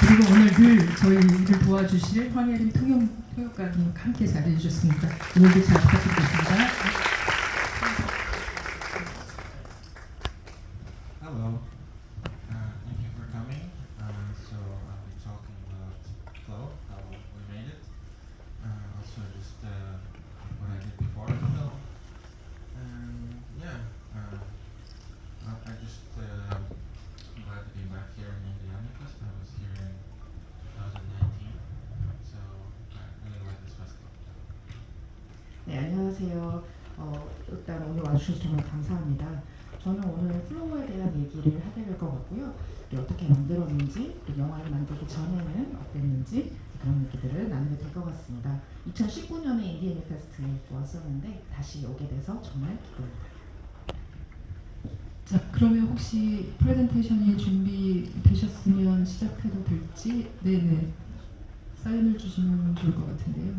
그리고 오늘 늘 저희를 도와주실 황예림 통역, 통역가님 함께 자리해 주셨습니다. 오늘도 잘 부탁드리겠습니다. Uh. Uh. Uh, uh, 네, 안녕하세요. 어, 일단 오늘 와주셔서 정말 감사합니다. 저는 오늘 플로어에 대한 얘기를 하게 될 것 같고요. 어떻게 만들었는지, 그리고 영화를 만들기 전에는 어땠는지 그런 얘기들을 나누게 될 것 같습니다. 2019년에 인디애니 페스트에 왔었는데 다시 오게 돼서 정말 기쁩니다. 자, 그러면 혹시 프레젠테이션이 준비되셨으면 시작해도 될지? 네네. 사인을 주시면 좋을 것 같은데요.